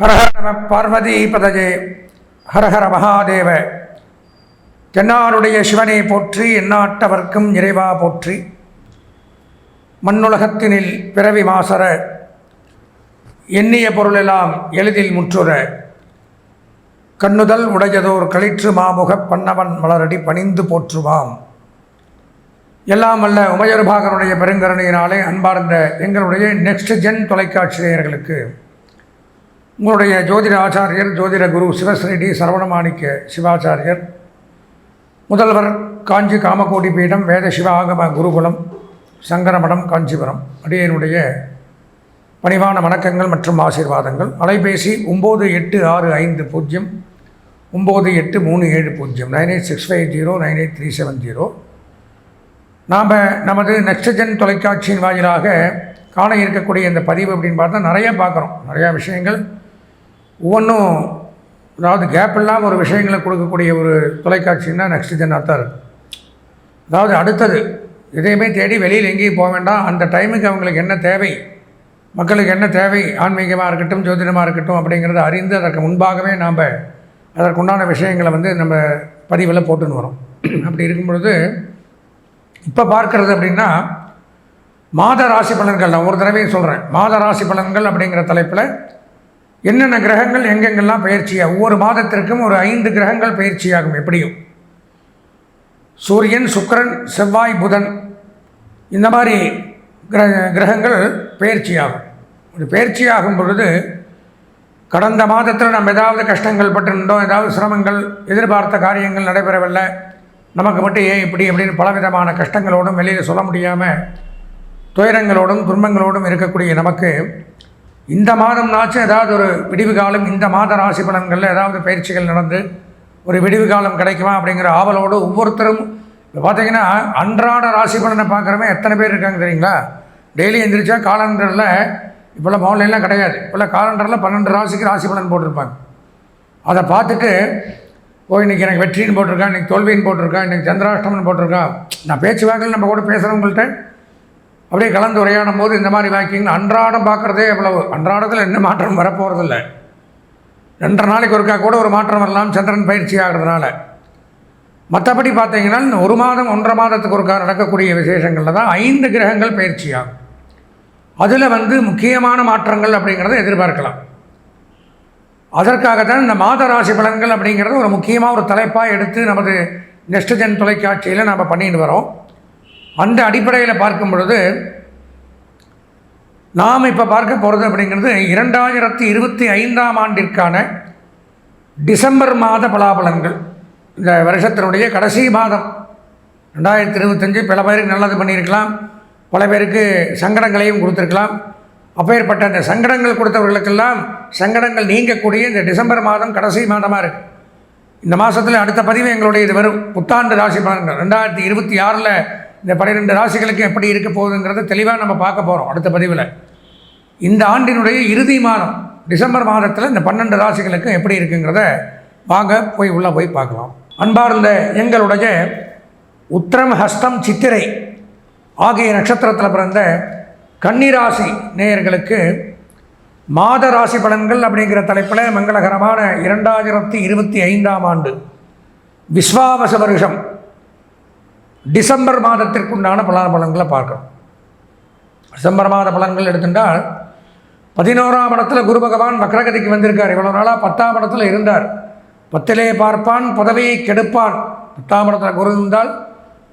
ஹரஹர நம பார்வதி பதஜே ஹரஹர மகாதேவ. தென்னாருடைய சிவனை போற்றி எந்நாட்டவர்க்கும் இறைவா போற்றி. மண்ணுலகத்தினில் பிறவி மாசர எண்ணிய பொருளெல்லாம் எளிதில் முற்றுற. கண்ணுதல் உடையதோர் களிற்று மாமுகப் பண்ணவன் மலரடி பணிந்து போற்றுவாம். எல்லாம் அல்ல உமையர்பாகனுடைய பெருங்கருணையினாலே அன்பார்ந்த எங்களுடைய நெக்ஸ்ட் ஜென் தொலைக்காட்சி நேயர்களுக்கு உங்களுடைய ஜோதிட ஆச்சாரியர் ஜோதிட குரு சிவஸ்ரீடி சரவணமாணிக்க சிவாச்சாரியர் முதல்வர் காஞ்சி காமகோடி பீடம் வேத சிவாகம குருகுலம் சங்கரமடம் காஞ்சிபுரம் அடியனுடைய பணிவான வணக்கங்கள் மற்றும் ஆசீர்வாதங்கள். அலைபேசி ஒம்பது எட்டு ஆறு ஐந்து பூஜ்ஜியம் ஒம்பது எட்டு மூணு ஏழு பூஜ்ஜியம் nine eight six five zero nine eight three seven zero. நாம் நமது நெக்ஸ்டஜன் தொலைக்காட்சியின் வாயிலாக காண இருக்கக்கூடிய இந்த பதிவு அப்படின்னு பார்த்தா நிறைய பார்க்குறோம். நிறையா விஷயங்கள் ஒவ்வொன்றும் அதாவது கேப் இல்லாமல் ஒரு விஷயங்களை கொடுக்கக்கூடிய ஒரு தொலைக்காட்சின்னா நெக்ஸ்ட் ஜென்னாக தான் அதாவது அடுத்தது எதையுமே தேடி வெளியில் எங்கேயும் போக வேண்டாம். அந்த டைமுக்கு அவங்களுக்கு என்ன தேவை மக்களுக்கு என்ன தேவை ஆன்மீகமாக இருக்கட்டும் ஜோதிடமாக இருக்கட்டும் அப்படிங்கிறத அறிந்து அதற்கு முன்பாகவே நாம் அதற்குண்டான விஷயங்களை வந்து நம்ம பதிவில் போட்டுன்னு வரோம். அப்படி இருக்கும் பொழுது இப்போ பார்க்கறது அப்படின்னா மாத ராசி பலன்கள் நான் ஒரு தடவையும் சொல்கிறேன் மாத ராசி பலன்கள் அப்படிங்கிற தலைப்பில் என்னென்ன கிரகங்கள் எங்கெங்கெல்லாம் பயிற்சியாக ஒவ்வொரு மாதத்திற்கும் ஒரு ஐந்து கிரகங்கள் பயிற்சியாகும் எப்படியும். சூரியன் சுக்கிரன் செவ்வாய் புதன் இந்த மாதிரி கிர கிரகங்கள் பயிற்சியாகும். ஒரு பயிற்சியாகும் பொழுது கடந்த மாதத்தில் நம்ம ஏதாவது கஷ்டங்கள் பட்டிருந்தோம் ஏதாவது சிரமங்கள் எதிர்பார்த்த காரியங்கள் நடைபெறவில்லை நமக்கு மட்டும் ஏன் இப்படி அப்படின்னு பலவிதமான கஷ்டங்களோடும் வெளியில் சொல்ல முடியாமல் துயரங்களோடும் துன்பங்களோடும் இருக்கக்கூடிய நமக்கு இந்த மாதம்னாச்சும் ஏதாவது ஒரு விடிவு காலம் இந்த மாத ராசி பலன்களில் ஏதாவது பயிற்சிகள் நடந்து ஒரு விடிவு காலம் கிடைக்குமா அப்படிங்கிற ஆவலோடு ஒவ்வொருத்தரும் இப்போ பார்த்தீங்கன்னா அன்றாட ராசி பலனை பார்க்குறவங்க எத்தனை பேர் இருக்காங்க தெரியுங்களா? டெய்லி எந்திரிச்சா காலண்டரில் இப்போல்லாம் மோன்லாம் கிடையாது. இப்போல்லாம் காலண்டரில் பன்னெண்டு ராசிக்கு ராசி பலன் போட்டிருப்பாங்க. அதை பார்த்துட்டு ஓ இன்றைக்கி எனக்கு வெற்றின்னு போட்டிருக்கான் இன்றைக்கி தோல்வின்னு போட்டிருக்கான் இன்றைக்கி சந்திராஷ்டமன் போட்டிருக்கான் நான் பேச்சு வாக்கில் நம்ம கூட பேசுகிறவங்கள்ட்ட அப்படியே கலந்து உரையாடும் போது இந்த மாதிரி வாக்கிங் அன்றாடம் பார்க்குறதே எவ்வளவு? அன்றாடத்தில் என்ன மாற்றம் வரப்போகிறதில்ல ரெண்டரை நாளைக்கு ஒருக்கா கூட ஒரு மாற்றம் வரலாம் சந்திரன் பயிற்சி ஆகிறதுனால. மற்றபடி பார்த்தீங்கன்னா ஒரு மாதம் ஒன்றரை மாதத்துக்கு ஒருக்கா நடக்கக்கூடிய விசேஷங்களில் தான் ஐந்து கிரகங்கள் பயிற்சியாகும் அதில் வந்து முக்கியமான மாற்றங்கள் அப்படிங்கிறத எதிர்பார்க்கலாம். அதற்காகத்தான் இந்த மாத ராசி பலன்கள் அப்படிங்கிறது ஒரு முக்கியமாக ஒரு தலைப்பாக எடுத்து நமது நெக்ஸ்ட் ஜென் தொலைக்காட்சியில் நம்ம பண்ணிட்டு வரோம். அந்த அடிப்படையில் பார்க்கும் பொழுது நாம் இப்போ பார்க்க போகிறது அப்படிங்கிறது இரண்டாயிரத்தி இருபத்தி ஐந்தாம் ஆண்டிற்கான டிசம்பர் மாத பலாபலன்கள். இந்த வருஷத்தினுடைய கடைசி மாதம். ரெண்டாயிரத்தி இருபத்தஞ்சு பல பேருக்கு நல்லது பண்ணியிருக்கலாம். பல பேருக்கு சங்கடங்களையும் கொடுத்துருக்கலாம். அப்பேற்பட்ட அந்த சங்கடங்கள் கொடுத்தவர்களுக்கெல்லாம் சங்கடங்கள் நீங்கக்கூடிய இந்த டிசம்பர் மாதம் கடைசி மாதமாக இருக்குது இந்த மாதத்தில் அடுத்த பதிவு எங்களுடைய இது வரும். புத்தாண்டு ராசி பலன்கள். ரெண்டாயிரத்தி இருபத்தி ஆறில் இந்த பன்னிரெண்டு ராசிகளுக்கு எப்படி இருக்க போகுதுங்கிறத தெளிவாக நம்ம பார்க்க போகிறோம் அடுத்த பதிவில். இந்த ஆண்டினுடைய இறுதி மாதம் டிசம்பர் மாதத்தில் இந்த பன்னெண்டு ராசிகளுக்கும் எப்படி இருக்குங்கிறத வாங்க போய் உள்ளே போய் பார்க்கலாம். அன்பார்ந்த எங்களுடைய உத்திரம் ஹஸ்தம் சித்திரை ஆகிய நட்சத்திரத்தில் பிறந்த கன்னிராசி நேயர்களுக்கு மாத ராசி பலன்கள் அப்படிங்கிற தலைப்பில் மங்களகரமான இரண்டாயிரத்தி இருபத்தி ஐந்தாம் ஆண்டு. விஸ்வாவச வருஷம். டிசம்பர் மாதத்திற்குண்டான பலன் பலன்களை பார்க்கணும். டிசம்பர் மாத பலன்கள் எடுத்துட்டால் பதினோராம் இடத்துல குரு பகவான் வக்ரகதிக்கு வந்திருக்கார். இவ்வளோ நாளாக பத்தாம் இடத்துல இருந்தார். பத்திலே பார்ப்பான் பதவியை கெடுப்பான். பத்தாம் இடத்துல குரு இருந்தால்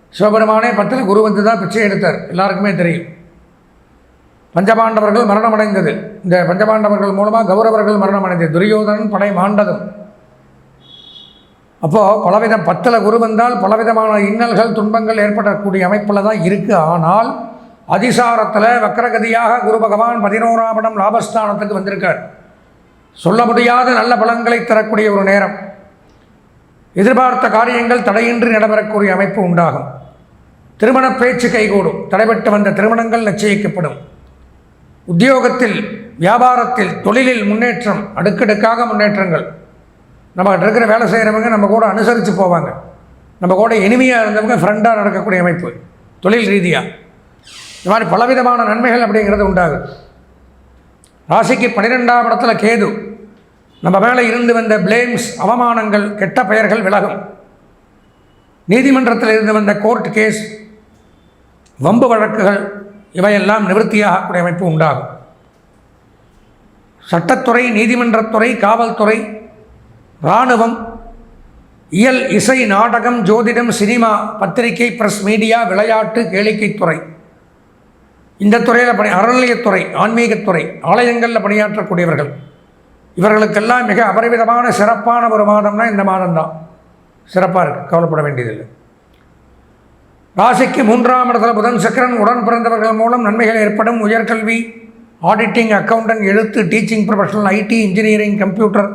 சிவபெருமானே பத்தில் குரு வந்து தான் பிச்சை எடுத்தார். எல்லாருக்குமே தெரியும். பஞ்சபாண்டவர்கள் மரணமடைந்தது. இந்த பஞ்சபாண்டவர்கள் மூலமாக கௌரவர்கள் மரணமடைந்தது. துரியோதனன் படை மாண்டதும். அப்போது பலவித பத்தில் குரு வந்தால் பலவிதமான இன்னல்கள் துன்பங்கள் ஏற்படக்கூடிய அமைப்பில் தான் இருக்குது ஆனால் அதிசாரத்தில் வக்கரகதியாக குரு பகவான் பதினோராம் இடம் லாபஸ்தானத்துக்கு வந்திருக்கார். சொல்ல முடியாத நல்ல பலன்களை தரக்கூடிய ஒரு நேரம். எதிர்பார்த்த காரியங்கள் தடையின்றி நடைபெறக்கூடிய அமைப்பு உண்டாகும். திருமண பேச்சு கைகூடும். தடைபட்டு வந்த திருமணங்கள் நிச்சயிக்கப்படும். உத்தியோகத்தில் வியாபாரத்தில் தொழிலில் முன்னேற்றம் அடுக்கடுக்காக முன்னேற்றங்கள். நம்ம இருக்கிற வேலை செய்கிறவங்க நம்ம கூட அனுசரித்து போவாங்க. நம்ம கூட இனிமையாக இருந்தவங்க ஃப்ரெண்டாக நடக்கக்கூடிய அமைப்பு. தொழில் ரீதியாக இந்த மாதிரி பலவிதமான நன்மைகள் அப்படிங்கிறது உண்டாகுது. ராசிக்கு பன்னிரெண்டாம் இடத்துல கேது. நம்ம மேலே இருந்து வந்த பிளேம்ஸ் அவமானங்கள் கெட்ட பெயர்கள் விலகும். நீதிமன்றத்தில் இருந்து வந்த கோர்ட் கேஸ் வம்பு வழக்குகள் இவையெல்லாம் நிவர்த்தியாகக்கூடிய அமைப்பு உண்டாகும். சட்டத்துறை நீதிமன்றத்துறை காவல்துறை இராணுவம் இயல் இசை நாடகம் ஜோதிடம் சினிமா பத்திரிகை பிரஸ் மீடியா விளையாட்டு கேளிக்கைத்துறை இந்த துறையில் பணி அறநிலையத்துறை ஆன்மீகத்துறை ஆலயங்களில் பணியாற்றக்கூடியவர்கள். இவர்களுக்கெல்லாம் மிக அபரிவிதமான சிறப்பான ஒரு மாதம்னா இந்த மாதம்தான். சிறப்பாக இருக்குது கவலைப்பட வேண்டியதில்லை. ராசிக்கு மூன்றாம் இடத்துல புதன் சக்கரன் உடன் பிறந்தவர்கள் மூலம் நன்மைகள் ஏற்படும். உயர்கல்வி ஆடிட்டிங் அக்கௌண்டன்ட் எழுத்து teaching professional IT engineering computer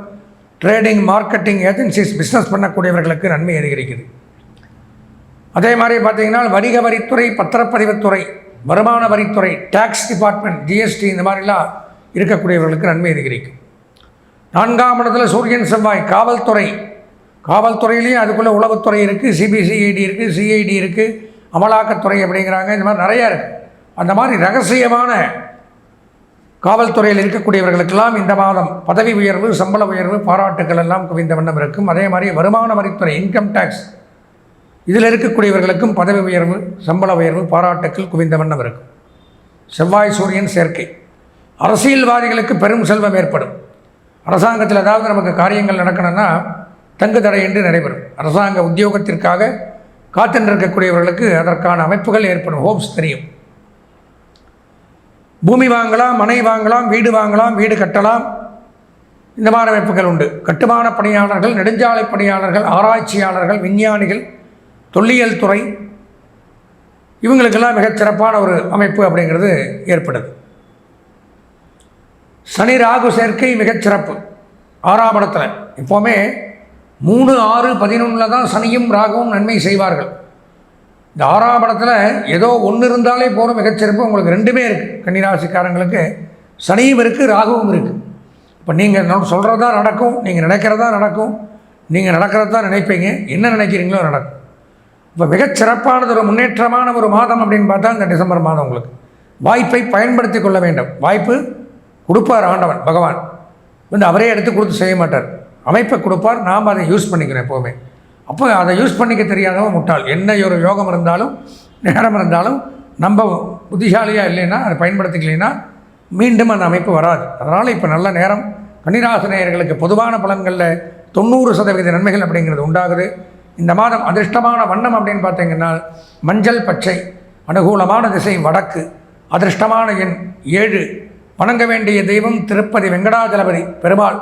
trading marketing agencies business பண்ணக்கூடியவர்களுக்கு நன்மை அதிகரிக்குது அதே மாதிரி பார்த்தீங்கன்னா வணிக வரித்துறை பத்திரப்பதிவுத்துறை வருமான வரித்துறை டேக்ஸ் டிபார்ட்மெண்ட் ஜிஎஸ்டி இந்த மாதிரிலாம் இருக்கக்கூடியவர்களுக்கு நன்மை அதிகரிக்கும் நான்காம் இடத்துல சூரியன் செவ்வாய் காவல்துறை. காவல்துறையிலையும் அதுக்குள்ளே உளவுத்துறை இருக்குது சிபிசிஐடி இருக்குது சிஐடி இருக்குது அமலாக்கத்துறை அப்படிங்கிறாங்க. இந்த மாதிரி நிறையா இருக்குது அந்த மாதிரி ரகசியமான காவல்துறையில் இருக்கக்கூடியவர்களுக்கெல்லாம் இந்த மாதம் பதவி உயர்வு சம்பள உயர்வு பாராட்டுகள் எல்லாம் குவிந்த வண்ணம் இருக்கும். அதே மாதிரி வருமான வரித்துறை இன்கம் டேக்ஸ் இதில் இருக்கக்கூடியவர்களுக்கும் பதவி உயர்வு சம்பள உயர்வு பாராட்டுக்கள் குவிந்த வண்ணம் இருக்கும். செவ்வாய் சூரியன் சேர்க்கை. அரசியல்வாதிகளுக்கு பெரும் செல்வம் ஏற்படும். அரசாங்கத்தில் ஏதாவது நமக்கு காரியங்கள் நடக்கணும்னா தங்கு தடையின்றி நடைபெறும். அரசாங்க உத்தியோகத்திற்காக காத்திருக்கக்கூடியவர்களுக்கு அதற்கான அமைப்புகள் ஏற்படும். ஹோப்ஸ் தெரியும். பூமி வாங்கலாம் மனை வாங்கலாம் வீடு வாங்கலாம் வீடு கட்டலாம். இந்த மாதிரி அமைப்புகள் உண்டு. கட்டுமான பணியாளர்கள் நெடுஞ்சாலை பணியாளர்கள் ஆராய்ச்சியாளர்கள் விஞ்ஞானிகள் தொல்லியல் துறை இவங்களுக்கெல்லாம் மிகச்சிறப்பான ஒரு அமைப்பு அப்படிங்கிறது ஏற்படுது. சனி ராகு சேர்க்கை மிகச்சிறப்பு ஆறாம் இடத்துல. இப்போவுமே மூணு ஆறு பதினொன்றில் தான் சனியும் ராகுவும் நன்மை செய்வார்கள். தாராபடத்தில் ஏதோ ஒன்று இருந்தாலே போகிற மிகச்சிறப்பு உங்களுக்கு ரெண்டுமே இருக்குது கன்னிராசிக்காரங்களுக்கு சனியும் இருக்குது ராகுவும் இருக்குது இப்போ நீங்கள் சொல்கிறதா நடக்கும் நீங்கள் நினைக்கிறதா நடக்கும் நீங்கள் நடக்கிறதா நினைப்பீங்க என்ன நினைக்கிறீங்களோ நடக்கும். இப்போ மிகச்சிறப்பானது ஒரு முன்னேற்றமான ஒரு மாதம் அப்படின்னு பார்த்தா இந்த டிசம்பர் மாதம் உங்களுக்கு. வாய்ப்பை பயன்படுத்தி கொள்ள வேண்டும். வாய்ப்பு கொடுப்பார் ஆண்டவன் பகவான். வந்து அவரே எடுத்து கொடுத்து செய்ய மாட்டார். அமைப்பை கொடுப்பார். நாம் அதை யூஸ் பண்ணிக்கிறோம் எப்போவுமே. அப்போ அதை யூஸ் பண்ணிக்க தெரியாதவன் முட்டாள். என்ன ஒரு யோகம் இருந்தாலும் நேரம் இருந்தாலும் நம்ம புத்திசாலியாக இல்லைன்னா அதை பயன்படுத்திக்கலைன்னா மீண்டும் அந்த அமைப்பு வராது. அதனால் இப்போ நல்ல நேரம் கன்னிராசினியர்களுக்கு பொதுவான பலன்களில் தொண்ணூறு சதவீத நன்மைகள் அப்படிங்கிறது உண்டாகுது. இந்த மாதம் அதிர்ஷ்டமான வண்ணம் அப்படின்னு பார்த்தீங்கன்னா மஞ்சள் பச்சை அனுகூலமான திசை வடக்கு அதிர்ஷ்டமான எண் ஏழு. வணங்க வேண்டிய தெய்வம் திருப்பதி வெங்கடாஜலபதி பெருமாள்.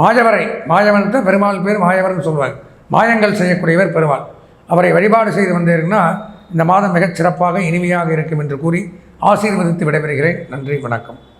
மாயவரை மாயவன் பெருமாள் பேர் மாயவர்னு சொல்வாங்க மாயங்கள் செய்யக்கூடியவர் பெறுவார் அவரை வழிபாடு செய்து வந்தீர்கள்னா இந்த மாதம் மிகச் சிறப்பாக இனிமையாக இருக்கும் என்று கூறி ஆசீர்வதித்து விடைபெறுகிறேன். நன்றி வணக்கம்.